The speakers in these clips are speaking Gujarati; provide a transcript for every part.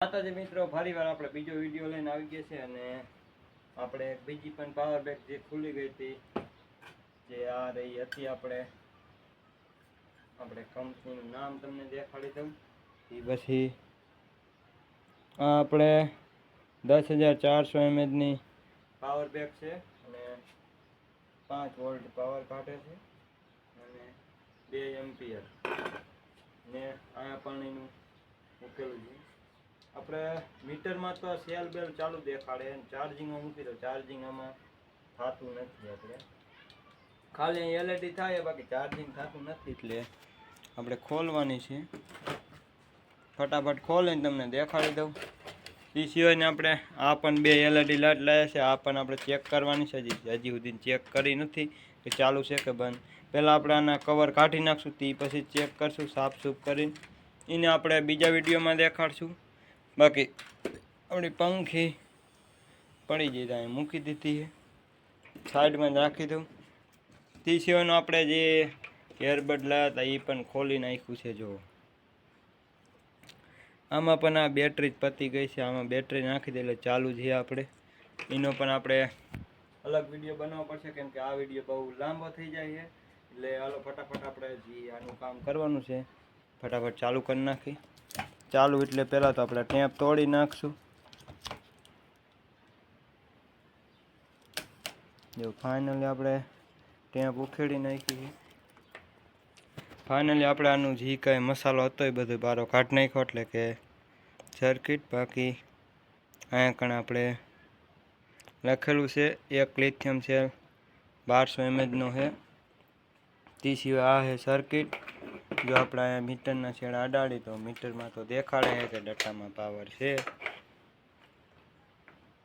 માતાજી મિત્રો ફરી વાર આપણે બીજો વીડિયો લઈને આવી ગયા છે અને આપણે બીજી પણ પાવર બેગ જે ખુલી ગઈ હતી, જે આ રહી હતી આપણે આપણે કંપનીનું નામ તમને દેખાડી દઉં. એ પછી આ આપણે દસ હજાર ચારસો એમએચની પાવર બેક છે અને પાંચ વોલ્ટ પાવર કાઢે છે અને બે એમ્પિયર ને અહીંયા પાણીનું મૂકેલું છે. આપણે મીટરમાં તો સેલ બેલ ચાલુ દેખાડે ચાર્જિંગમાં મૂકી દો. ચાર્જિંગ આમાં થતું નથી આપણે. ખાલી એલઈડી થાય, બાકી ચાર્જિંગ થતું નથી એટલે આપણે ખોલવાની છે. ફટાફટ ખોલીને તમને દેખાડી દઉં. એ સિવાયને આપણે આ પણ બે એલઈડી લાઇટ લાવ્યા છે. આ પણ આપણે ચેક કરવાની છે. હજી હજી સુધી ચેક કરી નથી. કે ચાલુ છે કે બંધ. પહેલાં આપણે આના કવર કાઢી નાખશું, તે પછી ચેક કરશું સાફ સૂફ કરીને. એને આપણે બીજા વિડીયોમાં દેખાડશું. બાકી આપણી પંખી પડી જઈ ત્યાં મૂકી દીધી છે. સાઈડમાં જ રાખી દઉં. તે સિવાયનું આપણે જે એરબડ લાવ્યા હતા એ પણ ખોલી નાખ્યું છે જો આમાં પણ આ બેટરી જ પતી ગઈ છે. આમાં બેટરી નાખી દે એટલે ચાલુ છે આપણે. એનો પણ આપણે અલગ વીડિયો બનાવવો પડશે, કેમ કે આ વીડિયો બહુ લાંબો થઈ જાય છે. એટલે હાલો, ફટાફટ આપણે જે આનું કામ કરવાનું છે, ફટાફટ ચાલુ કરી નાખી ચાલુ એટલે પહેલાં તો આપણે ટેપ તોડી નાખશું. જો ફાઇનલી આપણે ટેપ ઉખેડી નાખી ફાઇનલી આપણે આનું જે કાંઈ મસાલો હતો એ બધો બારો કાઢ નાખ્યો એટલે કે સર્કિટ બાકી. અહીંયા કણ આપણે લખેલું છે, એક લિથિયમ છે બારસો એમએચનો છે. તે સિવાય આ છે સર્કિટ જો આપણે અહીંયા મીટરના છેડા અડાડી, તો મીટરમાં તો દેખાડે છે કે ડટ્ટામાં પાવર છે.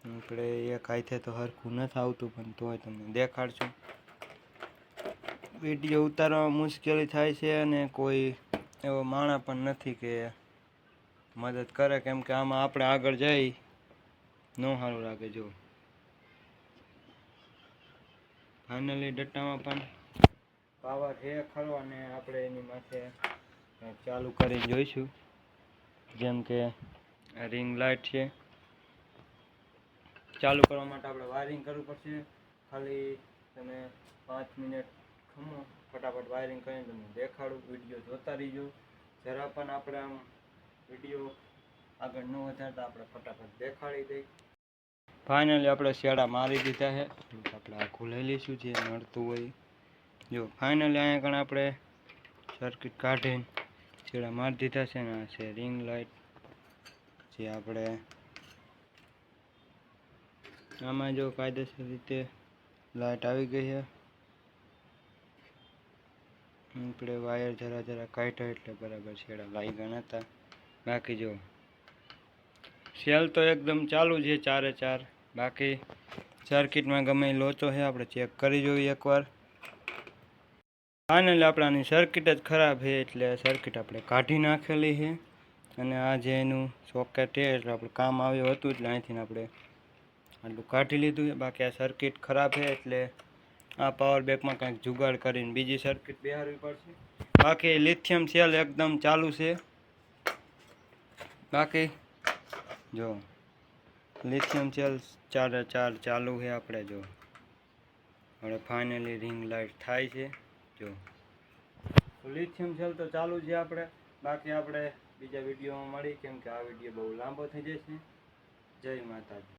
આપણે એક હાથે તો હરખું નથી આવતું, પણ તોય તમને દેખાડશું. વીડિયો ઉતારવામાં મુશ્કેલી થાય છે અને કોઈ એવો માણા પણ નથી કે મદદ કરે, કેમ કે આમાં આપણે આગળ જઈ ન સારું લાગે, જો. ફાઇનલી ડટ્ટામાં પણ પાવર છે ખરો અને આપણે એની માથે ચાલુ કરી જોઈશું. જેમ કે રિંગ લાઇટ છે. ચાલુ કરવા માટે આપણે વાયરિંગ કરવું પડશે. ખાલી તમે પાંચ મિનિટ ખમો, ફટાફટ વાયરિંગ કરીને તમને દેખાડું, વીડિયો જોતા રહીજો. જરા પણ આપણે આમ વીડિયો આગળ ન વધારતા આપણે ફટાફટ દેખાડી દઈ ફાઇનલી આપણે શેડા મારી દીધા છે. આપણે આ ખોલાઈ લઈશું, જે નડતું હોય. જો ફાઇનલી અહીંયા કણ આપણે સર્કિટ કાઢીને છેડા મારી દીધા છે ને આ છે રિંગ લાઇટ જે આપણે આમાં જો કાયદેસર રીતે લાઇટ આવી ગઈ છે. આપણે વાયર જરા જરા કાઢ્યા એટલે બરાબર છેડા લાગ્યા હતા બાકી જો સેલ તો એકદમ ચાલુ છે ચારે ચાર. બાકી સર્કિટમાં ગમે લોચો છે, આપણે ચેક કરી જોઈએ એકવાર. ફાઇનલી આપણાની સર્કિટ જ ખરાબ છે એટલે સર્કિટ આપણે કાઢી નાખેલી છે. અને આ જે એનું સોકેટ છે એટલે આપણે કામ આવ્યું હતું એટલે અહીંથી આપણે આટલું કાઢી લીધું છે. બાકી આ સર્કિટ ખરાબ છે એટલે આ પાવર બેકમાં કંઈક જુગાડ કરીને બીજી સર્કિટ બિહારવી પડશે. બાકી લિથિયમ સેલ એકદમ ચાલુ છે. બાકી જો લિથિયમ સેલ ચાર ચાર ચાલુ છે આપણે જો. હવે ફાઇનલી રિંગ લાઇટ થાય છે. જો. લિથિયમ સેલ તો ચાલુ છે આપણે. બાકી આપણે બીજા વિડીયોમાં મળી કેમ કે આ વીડિયો બહુ લાંબો થઈ જશે. જય માતાજી.